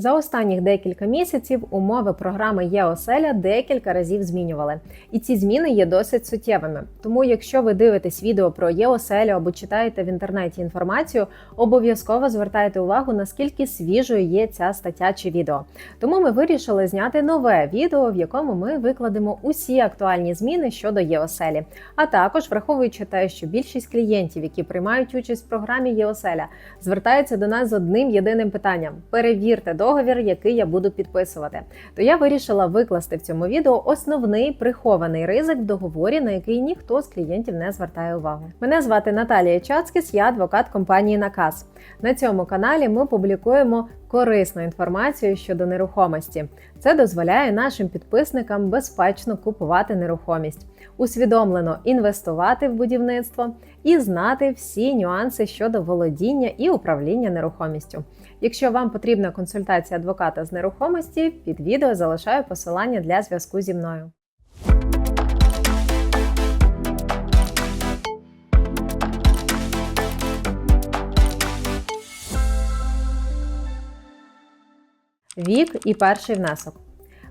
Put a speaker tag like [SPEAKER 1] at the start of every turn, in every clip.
[SPEAKER 1] За останніх декілька місяців умови програми ЄОселя декілька разів змінювали, і ці зміни є досить суттєвими. Тому, якщо ви дивитесь відео про ЄОселю або читаєте в інтернеті інформацію, обов'язково звертайте увагу, наскільки свіжою є ця стаття чи відео. Тому ми вирішили зняти нове відео, в якому ми викладемо усі актуальні зміни щодо ЄОселі. А також враховуючи те, що більшість клієнтів, які приймають участь в програмі ЄОселя, звертаються до нас з одним єдиним питанням: перевірте договір, який я буду підписувати. То я вирішила викласти в цьому відео основний прихований ризик в договорі, на який ніхто з клієнтів не звертає увагу. Мене звати Наталія Чацкіс, я адвокат компанії Наказ. На цьому каналі ми публікуємо корисну інформацію щодо нерухомості. Це дозволяє нашим підписникам безпечно купувати нерухомість, усвідомлено інвестувати в будівництво і знати всі нюанси щодо володіння і управління нерухомістю. Якщо вам потрібна консультація адвоката з нерухомості, під відео залишаю посилання для зв'язку зі мною. Вік і перший внесок.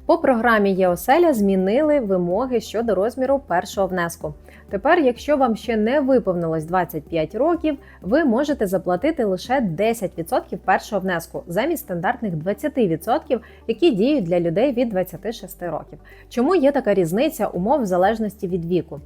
[SPEAKER 1] По програмі ЄОселя змінили вимоги щодо розміру першого внеску. Тепер, якщо вам ще не виповнилось 25 років, ви можете заплатити лише 10% першого внеску замість стандартних 20%, які діють для людей від 26 років. Чому є така різниця умов в залежності від віку?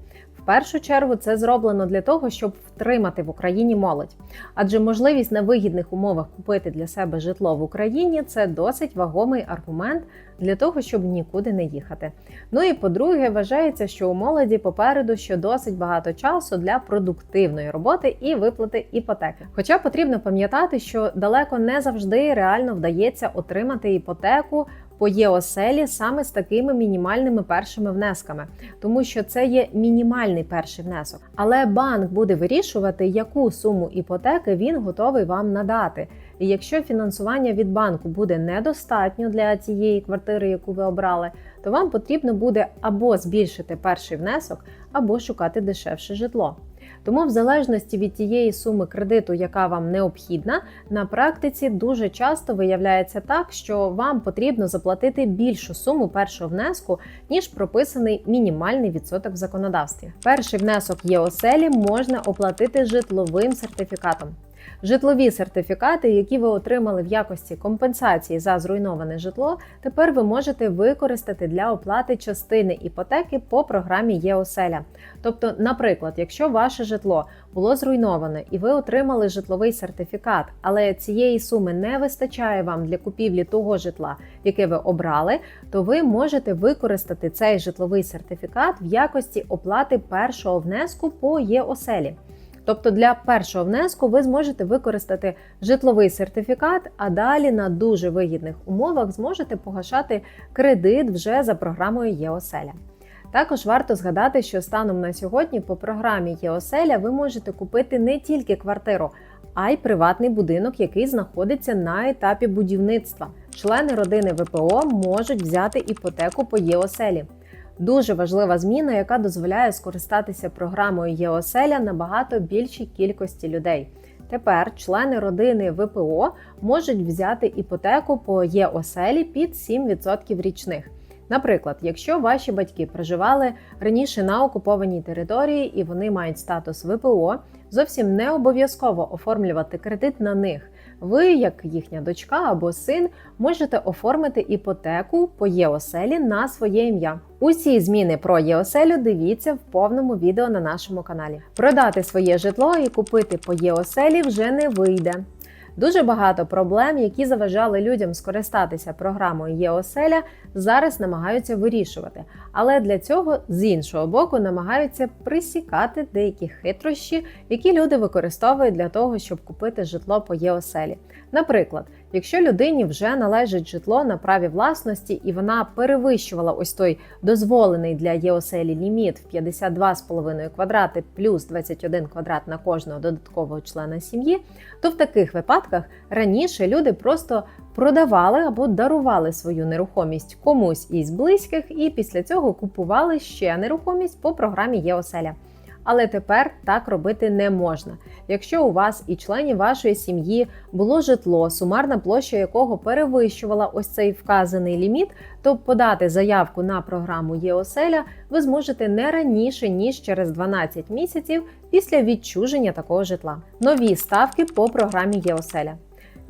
[SPEAKER 1] Першу чергу це зроблено для того, щоб втримати в Україні молодь, адже можливість на вигідних умовах купити для себе житло в Україні це досить вагомий аргумент для того, щоб нікуди не їхати. Ну і по-друге, вважається, що у молоді попереду ще досить багато часу для продуктивної роботи і виплати іпотеки. Хоча потрібно пам'ятати, що далеко не завжди реально вдається отримати іпотеку по ЄОселі саме з такими мінімальними першими внесками, тому що це є мінімальний перший внесок. Але банк буде вирішувати, яку суму іпотеки він готовий вам надати. І якщо фінансування від банку буде недостатньо для цієї квартири, яку ви обрали, то вам потрібно буде або збільшити перший внесок, або шукати дешевше житло. Тому, в залежності від тієї суми кредиту, яка вам необхідна, на практиці дуже часто виявляється так, що вам потрібно заплатити більшу суму першого внеску, ніж прописаний мінімальний відсоток в законодавстві. Перший внесок ЄОселі можна оплатити житловим сертифікатом. Житлові сертифікати, які ви отримали в якості компенсації за зруйноване житло, тепер ви можете використати для оплати частини іпотеки по програмі ЄОселя. Тобто, наприклад, якщо ваше житло було зруйноване і ви отримали житловий сертифікат, але цієї суми не вистачає вам для купівлі того житла, яке ви обрали, то ви можете використати цей житловий сертифікат в якості оплати першого внеску по ЄОселі. Тобто для першого внеску ви зможете використати житловий сертифікат, а далі на дуже вигідних умовах зможете погашати кредит вже за програмою ЄОселя. Також варто згадати, що станом на сьогодні по програмі ЄОселя ви можете купити не тільки квартиру, а й приватний будинок, який знаходиться на етапі будівництва. Члени родини ВПО можуть взяти іпотеку по ЄОселі. Дуже важлива зміна, яка дозволяє скористатися програмою ЄОселя набагато більшій кількості людей. Тепер члени родини ВПО можуть взяти іпотеку по ЄОселі під 7% річних. Наприклад, якщо ваші батьки проживали раніше на окупованій території і вони мають статус ВПО, зовсім не обов'язково оформлювати кредит на них. Ви, як їхня дочка або син, можете оформити іпотеку по ЄОселі на своє ім'я. Усі зміни про ЄОселю дивіться в повному відео на нашому каналі. Продати своє житло і купити по ЄОселі вже не вийде. Дуже багато проблем, які заважали людям скористатися програмою ЄОселя, зараз намагаються вирішувати. Але для цього з іншого боку намагаються присікати деякі хитрощі, які люди використовують для того, щоб купити житло по ЄОселі. Наприклад, якщо людині вже належить житло на праві власності і вона перевищувала ось той дозволений для ЄОселі ліміт в 52,5 квадрати плюс 21 квадрат на кожного додаткового члена сім'ї, то в таких випадках раніше люди просто продавали або дарували свою нерухомість комусь із близьких, і після цього купували ще нерухомість по програмі ЄОселя. Але тепер так робити не можна. Якщо у вас і членів вашої сім'ї було житло, сумарна площа якого перевищувала ось цей вказаний ліміт, то подати заявку на програму ЄОселя ви зможете не раніше ніж через 12 місяців після відчуження такого житла. Нові ставки по програмі ЄОселя.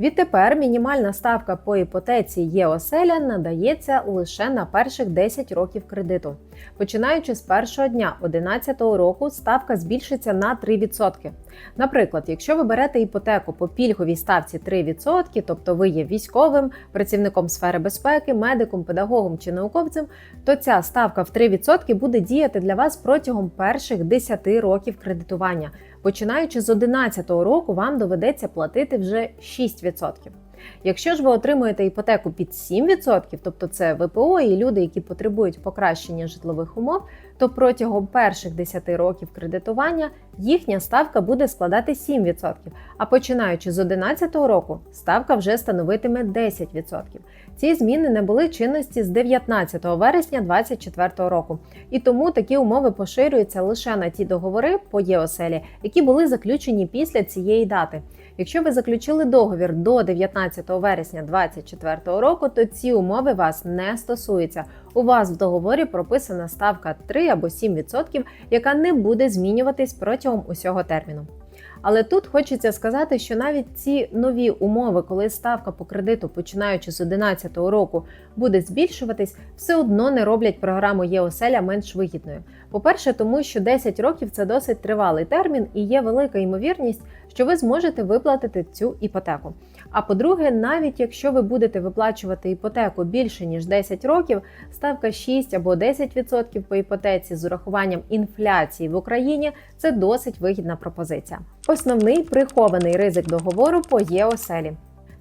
[SPEAKER 1] Відтепер мінімальна ставка по іпотеці ЄОселя надається лише на перших 10 років кредиту. Починаючи з першого дня 2011 року, ставка збільшиться на 3%. Наприклад, якщо ви берете іпотеку по пільговій ставці 3%, тобто ви є військовим, працівником сфери безпеки, медиком, педагогом чи науковцем, то ця ставка в 3% буде діяти для вас протягом перших 10 років кредитування. Починаючи з 2011 року, вам доведеться платити вже 6%. Якщо ж ви отримуєте іпотеку під 7%, тобто це ВПО і люди, які потребують покращення житлових умов, то протягом перших 10 років кредитування їхня ставка буде складати 7%, а починаючи з 2011 року ставка вже становитиме 10%. Ці зміни не були чинності з 19 вересня 2024 року, і тому такі умови поширюються лише на ті договори по ЄОСЕЛі, які були заключені після цієї дати. Якщо ви заключили договір до 19 вересня 2024 року, то ці умови вас не стосуються. У вас в договорі прописана ставка 3 або 7%, яка не буде змінюватись протягом усього терміну. Але тут хочеться сказати, що навіть ці нові умови, коли ставка по кредиту, починаючи з 2011 року, буде збільшуватись, все одно не роблять програму ЄОСЕЛЯ менш вигідною. По-перше, тому що 10 років це досить тривалий термін і є велика ймовірність, що ви зможете виплатити цю іпотеку. А по-друге, навіть якщо ви будете виплачувати іпотеку більше ніж 10 років, ставка 6 або 10% по іпотеці з урахуванням інфляції в Україні це досить вигідна пропозиція. Основний прихований ризик договору по ЄОСЕЛі.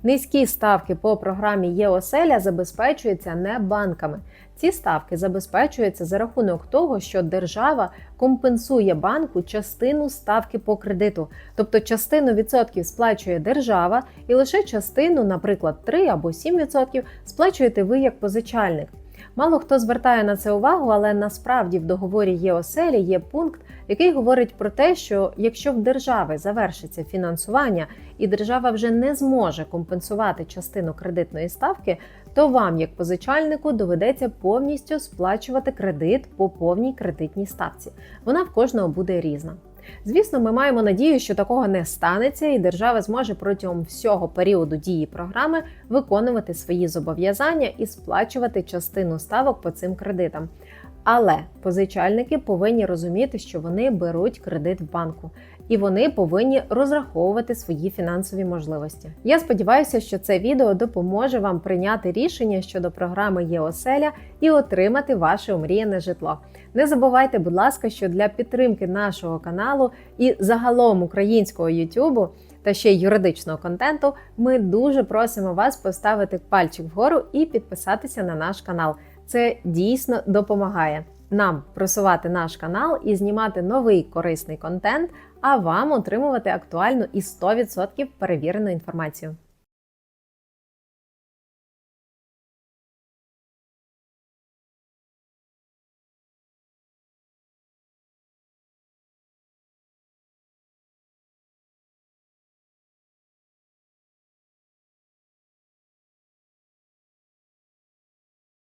[SPEAKER 1] Низькі ставки по програмі ЄОСЕЛЯ забезпечуються не банками. Ці ставки забезпечуються за рахунок того, що держава компенсує банку частину ставки по кредиту, тобто частину відсотків сплачує держава, і лише частину, наприклад, 3 або 7% сплачуєте ви як позичальник. Мало хто звертає на це увагу, але насправді в договорі ЄОСЕЛі є пункт, який говорить про те, що якщо в держави завершиться фінансування і держава вже не зможе компенсувати частину кредитної ставки, то вам, як позичальнику, доведеться повністю сплачувати кредит по повній кредитній ставці. Вона в кожного буде різна. Звісно, ми маємо надію, що такого не станеться, і держава зможе протягом всього періоду дії програми виконувати свої зобов'язання і сплачувати частину ставок по цим кредитам. Але позичальники повинні розуміти, що вони беруть кредит в банку, і вони повинні розраховувати свої фінансові можливості. Я сподіваюся, що це відео допоможе вам прийняти рішення щодо програми ЄОСЕЛЯ і отримати ваше омріяне житло. Не забувайте, будь ласка, що для підтримки нашого каналу і загалом українського Ютубу та ще й юридичного контенту, ми дуже просимо вас поставити пальчик вгору і підписатися на наш канал. Це дійсно допомагає нам просувати наш канал і знімати новий корисний контент, а вам отримувати актуальну і 100% перевірену інформацію.